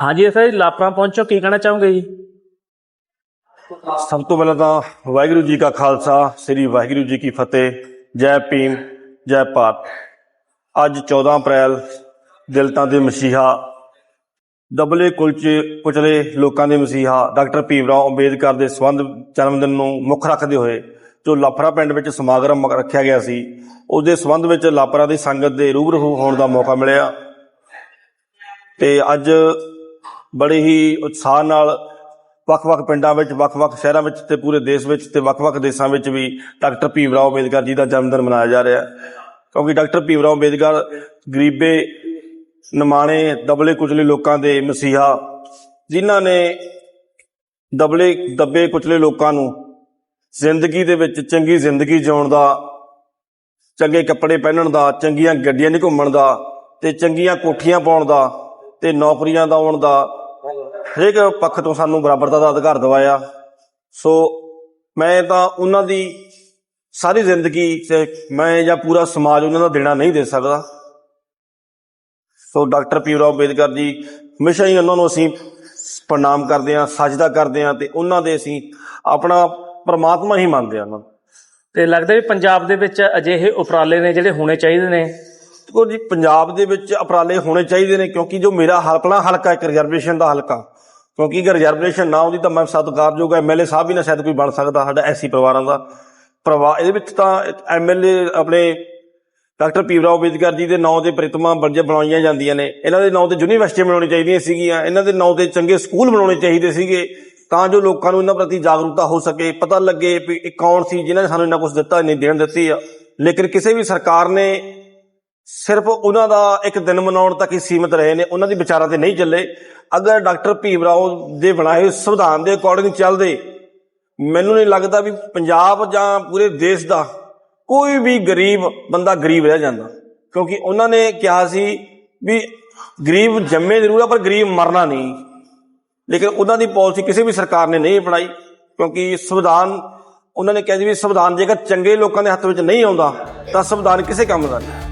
ਹਾਂਜੀ ਸਰ ਲਾਪਰਾ ਪਹੁੰਚੋ, ਕੀ ਕਹਿਣਾ ਚਾਹੋਗੇ ਜੀ? ਸਭ ਤੋਂ ਪਹਿਲਾਂ ਤਾਂ ਵਾਹਿਗੁਰੂ ਜੀ ਕਾ ਖਾਲਸਾ, ਸ੍ਰੀ ਵਾਹਿਗੁਰੂ ਜੀ ਕੀ ਫਤਿਹ, ਜੈ ਭੀਮ, ਜੈ ਭਾਰਤ। ਅੱਜ 14 ਅਪ੍ਰੈਲ ਦਿਲਤਾਂ ਦੇ ਮਸੀਹਾ, ਦਬਲੇ ਕੁਲਚੇ ਕੁਚਲੇ ਲੋਕਾਂ ਦੇ ਮਸੀਹਾ, ਡਾਕਟਰ ਭੀਮ ਰਾਓ ਅੰਬੇਦਕਰ ਦੇ ਸੰਬੰਧ ਜਨਮ ਦਿਨ ਨੂੰ ਮੁੱਖ ਰੱਖਦੇ ਹੋਏ ਜੋ ਲਾਪਰਾ ਪਿੰਡ ਵਿੱਚ ਸਮਾਗਮ ਰੱਖਿਆ ਗਿਆ ਸੀ ਉਸ ਦੇ ਸਬੰਧ ਵਿੱਚ ਲਾਪਰਾ ਦੀ ਸੰਗਤ ਦੇ ਰੂਬਰੂ ਹੋਣ ਦਾ ਮੌਕਾ ਮਿਲਿਆ। ਤੇ ਅੱਜ ਬੜੇ ਹੀ ਉਤਸ਼ਾਹ ਨਾਲ ਵੱਖ-ਵੱਖ ਪਿੰਡਾਂ ਵਿੱਚ, ਵੱਖ-ਵੱਖ ਸ਼ਹਿਰਾਂ ਵਿੱਚ ਤੇ ਪੂਰੇ ਦੇਸ਼ ਵਿੱਚ ਤੇ ਵੱਖ-ਵੱਖ ਦੇਸ਼ਾਂ ਵਿੱਚ ਵੀ ਡਾਕਟਰ ਭੀਮ ਰਾਓ ਅੰਬੇਦਕਰ ਜੀ ਦਾ ਜਨਮ ਦਿਨ ਮਨਾਇਆ ਜਾ ਰਿਹਾ। ਹੈ ਕਿਉਂਕਿ ਡਾਕਟਰ ਭੀਮ ਰਾਓ ਅੰਬੇਦਕਰ ਗਰੀਬੇ, ਨਿਮਾਣੇ, ਦਬਲੇ ਕੁਚਲੇ ਲੋਕਾਂ ਦੇ ਮਸੀਹਾ, ਜਿਨ੍ਹਾਂ ਨੇ ਦਬਲੇ, ਦੱਬੇ ਕੁਚਲੇ ਲੋਕਾਂ ਨੂੰ ਜ਼ਿੰਦਗੀ ਦੇ ਵਿੱਚ ਚੰਗੀ ਜ਼ਿੰਦਗੀ ਜਿਉਣ ਦਾ, ਚੰਗੇ ਕੱਪੜੇ ਪਹਿਨਣ ਦਾ, ਚੰਗੀਆਂ ਗੱਡੀਆਂ 'ਚ ਘੁੰਮਣ ਦਾ ਤੇ ਚੰਗੀਆਂ ਕੋਠੀਆਂ ਪਾਉਣ ਦਾ ਤੇ ਨੌਕਰੀਆਂ ਦਾ ਆਉਣ ਦਾ ਹਰੇਕ ਪੱਖ ਤੋਂ ਸਾਨੂੰ ਬਰਾਬਰਤਾ ਦਾ ਅਧਿਕਾਰ ਦਿਵਾਇਆ। ਸੋ ਮੈਂ ਤਾਂ ਉਹਨਾਂ ਦੀ ਸਾਰੀ ਜ਼ਿੰਦਗੀ ਤੇ ਮੈਂ ਜਾਂ ਪੂਰਾ ਸਮਾਜ ਉਹਨਾਂ ਦਾ ਦੇਣਾ ਨਹੀਂ ਦੇ ਸਕਦਾ। ਸੋ ਡਾਕਟਰ ਪੀਰਾਓ ਅੰਬੇਦਕਰ ਜੀ, ਹਮੇਸ਼ਾ ਹੀ ਉਹਨਾਂ ਨੂੰ ਅਸੀਂ ਪ੍ਰਣਾਮ ਕਰਦੇ ਹਾਂ, ਸਜਦਾ ਕਰਦੇ ਹਾਂ ਤੇ ਉਹਨਾਂ ਦੇ ਅਸੀਂ ਆਪਣਾ ਪਰਮਾਤਮਾ ਹੀ ਮੰਨਦੇ ਹਾਂ ਉਹਨਾਂ ਨੂੰ। ਤੇ ਲੱਗਦਾ ਵੀ ਪੰਜਾਬ ਦੇ ਵਿੱਚ ਅਜਿਹੇ ਉਪਰਾਲੇ ਨੇ ਜਿਹੜੇ ਹੋਣੇ ਚਾਹੀਦੇ ਨੇ। ਦੇਖੋ ਜੀ, ਪੰਜਾਬ ਦੇ ਵਿੱਚ ਉਪਰਾਲੇ ਹੋਣੇ ਚਾਹੀਦੇ ਨੇ ਕਿਉਂਕਿ ਜੋ ਮੇਰਾ ਹਲਕਾ ਹਲਕਾ ਇੱਕ ਰਿਜ਼ਰਵੇਸ਼ਨ ਦਾ ਹਲਕਾ। ਕਿਉਂਕਿ ਅਗਰ ਰਿਜ਼ਰਵੇਸ਼ਨ ਨਾ ਹੁੰਦੀ ਤਾਂ ਮੈਂ ਸਤਿਕਾਰਯੋਗ ਐਮਐਲਏ ਸਾਹਿਬ ਵੀ ਨਾ ਸ਼ਾਇਦ ਕੋਈ ਬਣ ਸਕਦਾ, ਸਾਡਾ ਐਸੀ ਪਰਿਵਾਰਾਂ ਦਾ। ਪਰਿਵਾਰ ਇਹਦੇ ਵਿੱਚ ਤਾਂ ਐਮਐਲਏ ਆਪਣੇ ਡਾਕਟਰ ਪੀਵਰਾਓ ਅੰਬੇਦਕਰ ਜੀ ਦੇ ਨਾਂ 'ਤੇ ਪ੍ਰਿਤਮਾ ਬਣਜੇ ਬਣਾਈਆਂ ਜਾਂਦੀਆਂ ਨੇ। ਇਹਨਾਂ ਦੇ ਨਾਂ ਤੇ ਯੂਨੀਵਰਸਿਟੀਆਂ ਬਣਾਉਣੀਆਂ ਚਾਹੀਦੀਆਂ ਸੀਗੀਆਂ, ਇਹਨਾਂ ਦੇ ਨਾਂ ਤੇ ਚੰਗੇ ਸਕੂਲ ਬਣਾਉਣੇ ਚਾਹੀਦੇ ਸੀਗੇ ਤਾਂ ਜੋ ਲੋਕਾਂ ਨੂੰ ਇਹਨਾਂ ਪ੍ਰਤੀ ਜਾਗਰੂਕਤਾ ਹੋ ਸਕੇ, ਪਤਾ ਲੱਗੇ ਵੀ ਇਹ ਕੌਣ ਸੀ, ਜਿਨ੍ਹਾਂ ਨੇ ਸਾਨੂੰ ਇੰਨਾ ਕੁਝ ਦਿੱਤਾ, ਇੰਨੀ ਦੇਣ ਦਿੱਤੀ ਆ। ਲੇਕਿਨ ਕਿਸੇ ਵੀ ਸਰਕਾਰ ਨੇ ਸਿਰਫ ਉਹਨਾਂ ਦਾ ਇੱਕ ਦਿਨ ਮਨਾਉਣ ਤੱਕ ਹੀ ਸੀਮਿਤ ਰਹੇ ਨੇ, ਉਹਨਾਂ ਦੀ ਵਿਚਾਰਾਂ ਤੇ ਨਹੀਂ ਚੱਲੇ। ਅਗਰ ਡਾਕਟਰ ਭੀਮ ਰਾਓ ਦੇ ਬਣਾਏ ਹੋਏ ਸੰਵਿਧਾਨ ਦੇ ਅਕੋਰਡਿੰਗ ਚੱਲਦੇ, ਮੈਨੂੰ ਨਹੀਂ ਲੱਗਦਾ ਵੀ ਪੰਜਾਬ ਜਾਂ ਪੂਰੇ ਦੇਸ਼ ਦਾ ਕੋਈ ਵੀ ਗਰੀਬ ਬੰਦਾ ਗਰੀਬ ਰਹਿ ਜਾਂਦਾ। ਕਿਉਂਕਿ ਉਹਨਾਂ ਨੇ ਕਿਹਾ ਸੀ ਵੀ ਗਰੀਬ ਜੰਮੇ ਜ਼ਰੂਰ ਆ, ਪਰ ਗਰੀਬ ਮਰਨਾ ਨਹੀਂ। ਲੇਕਿਨ ਉਹਨਾਂ ਦੀ ਪਾਲਿਸੀ ਕਿਸੇ ਵੀ ਸਰਕਾਰ ਨੇ ਨਹੀਂ ਅਪਣਾਈ, ਕਿਉਂਕਿ ਸੰਵਿਧਾਨ, ਉਹਨਾਂ ਨੇ ਕਿਹਾ ਸੀ ਵੀ ਸੰਵਿਧਾਨ ਜੇਕਰ ਚੰਗੇ ਲੋਕਾਂ ਦੇ ਹੱਥ ਵਿੱਚ ਨਹੀਂ ਆਉਂਦਾ, ਤਾਂ ਸੰਵਿਧਾਨ ਕਿਸੇ ਕੰਮ ਦਾ ਨਹੀਂ।